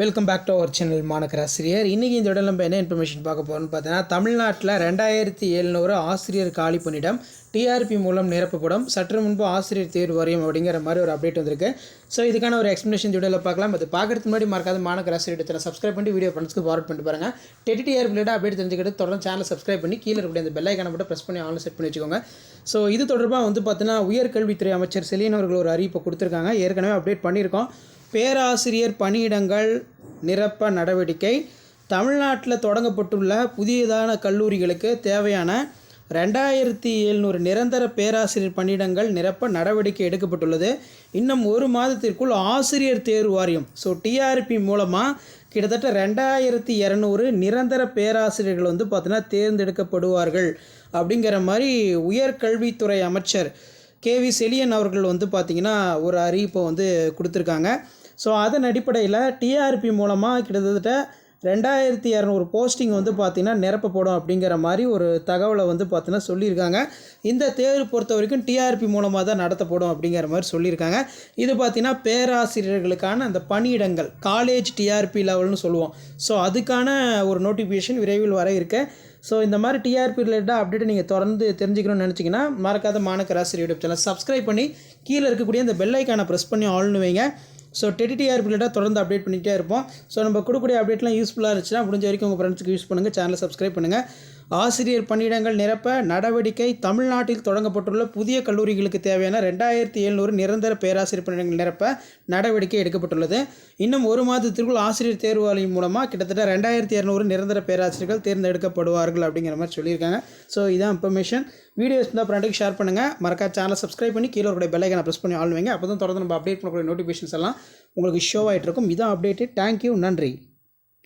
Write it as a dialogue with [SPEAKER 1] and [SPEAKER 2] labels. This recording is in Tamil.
[SPEAKER 1] Welcome back to our channel மாணக்கராசிரியர் இன்றைக்கி இந்த இடம் நம்ம என்ன இன்ஃபர்மேஷன் பார்க்க போகிறோம்னு பார்த்தீங்கன்னா தமிழ்நாட்டில் ரெண்டாயிரத்தி எழுநூறு ஆசிரியர் காலி பணியிடம் டிஆர்பி மூலம் நிரப்பப்படும். சற்று முன்பு ஆசிரியர் தேர்வு வரையும் அப்படிங்கிற மாதிரி ஒரு அப்டேட் வந்திருக்கு. ஸோ இதுக்கான ஒரு எக்ஸ்ப்ளனேஷன் வீடியோவில் பார்க்கலாம். அது பார்க்கறதுக்கு முன்னாடி மறக்காத மாணக்கர் ஆசிரியர் சேனல் சப்ஸ்கிரைப் பண்ணி வீடியோ ஃப்ரெண்ட்ஸ்க்கு ஃபார்வர்ட் பண்ணிட்டு பாருங்கள் டெட்டி டிஆர் ரிலேட்டாக அப்டேட் தெரிஞ்சுக்கிட்டு தொடர்ந்து சேனல் சப்ஸ்கிரைப் பண்ணி கீழே இருக்கக்கூடிய அந்த பெல் ஐக்கான மட்டும் ப்ரெஸ் பண்ணி ஆன்லைன் செட் பண்ணி வச்சுக்கோங்க. ஸோ இது தொடர்பாக வந்து பார்த்தீங்கன்னா உயர்கல்வித்துறை அமைச்சர் செலியன் அவர்கள் ஒரு அறிவிப்பை கொடுத்துருக்காங்க. ஏற்கனவே அப்டேட் பண்ணியிருக்கோம். பேராசிரியர் பணியிடங்கள் நிரப்ப நடவடிக்கை. தமிழ்நாட்டில் தொடங்கப்பட்டுள்ள புதியதான கல்லூரிகளுக்கு தேவையான ரெண்டாயிரத்தி எழுநூறு நிரந்தர பேராசிரியர் பணியிடங்கள் நிரப்ப நடவடிக்கை எடுக்கப்பட்டுள்ளது. இன்னும் ஒரு மாதத்திற்குள் ஆசிரியர் தேர்வு வாரியம் ஸோ டிஆர்பி மூலமாக கிட்டத்தட்ட ரெண்டாயிரத்தி இரநூறு நிரந்தர பேராசிரியர்கள் வந்து பார்த்தீங்கன்னா தேர்ந்தெடுக்கப்படுவார்கள் அப்படிங்கிற மாதிரி உயர்கல்வித்துறை அமைச்சர் கேவி செலியன் அவர்கள் வந்து பார்த்திங்கன்னா ஒரு அறிவிப்பை வந்து கொடுத்துருக்காங்க. ஸோ அதன் அடிப்படையில் டிஆர்பி மூலமாக கிட்டத்தட்ட ரெண்டாயிரத்தி இரநூறு போஸ்டிங் வந்து பார்த்திங்கன்னா நிரப்பப்படும் அப்படிங்கிற மாதிரி ஒரு தகவலை வந்து பார்த்தீங்கன்னா சொல்லியிருக்காங்க. இந்த தேர்வு பொறுத்த வரைக்கும் டிஆர்பி மூலமாக தான் நடத்தப்படும் அப்படிங்கிற மாதிரி சொல்லியிருக்காங்க. இது பார்த்திங்கன்னா பேராசிரியர்களுக்கான அந்த பணியிடங்கள் காலேஜ் டிஆர்பி லெவல்னு சொல்லுவோம். ஸோ அதுக்கான ஒரு நோட்டிஃபிகேஷன் விரைவில் வர இருக்கு. ஸோ இந்த மாதிரி டிஆர்பி ரிலேட்டடாக அப்டேட் நீங்கள் தொடர்ந்து தெரிஞ்சுக்கணும்னு நினச்சிங்கன்னா மறக்காத மாணக்க யூடியூப் சேனல் சப்ஸ்கிரைப் பண்ணி கீழே இருக்கக்கூடிய அந்த பெல் ஐக்கானை ப்ரெஸ் பண்ணி ஆள்னு வைங்க. ஸோ டெட்டி டிஆர்பி ரிலேட்டாக தொடர்ந்து அப்டேட் பண்ணிகிட்டே இருப்போம். ஸோ நம்ம கொடுக்கக்கூடிய அப்டேட்லாம் யூஸ்ஃபுல்லாக இருந்துச்சுன்னா முடிஞ்ச வரைக்கும் உங்கள் ஃப்ரெண்ட்ஸுக்கு யூஸ் பண்ணுங்கள் சேனலை சப்ஸ்கிரைப் பண்ணுங்கள் ஆசிரியர் பணியிடங்கள் நிரப்ப நடவடிக்கை தமிழ்நாட்டில் தொடங்கப்பட்டுள்ள புதிய கல்லூரிகளுக்கு தேவையான ரெண்டாயிரத்தி எழுநூறு நிரந்தர பேராசிரியர் பணியிடங்கள் நிரப்ப நடவடிக்கை எடுக்கப்பட்டுள்ளது. இன்னும் ஒரு மாதத்திற்குள் ஆசிரியர் தேர்வு ஆணையம் மூலமாக கிட்டத்தட்ட ரெண்டாயிரத்தி இரநூறு நிரந்தர பேராசிரியர்கள் தேர்ந்தெடுக்கப்படுவார்கள் அப்படிங்கிற மாதிரி சொல்லியிருக்காங்க. ஸோ இதான் இன்ஃபர்மேஷன் வீடியோஸ் இருந்தால் ஃப்ரெண்டுக்கு ஷேர் பண்ணுங்கள் மறக்கா சேனலை சப்ஸ்கிரைப் பண்ணி கீழே இருக்கிற பெல்லைக்கனை ப்ரெஸ் பண்ணி ஆள் அப்போ தான் தொடர்ந்து நம்ம அப்டேட் பண்ணக்கூடிய நோட்டிஃபிகேஷன்ஸ் எல்லாம் உங்களுக்கு ஷோ ஆகிட்டு இருக்கும் இதான் அப்டேட்டு தேங்க்யூ நன்றி.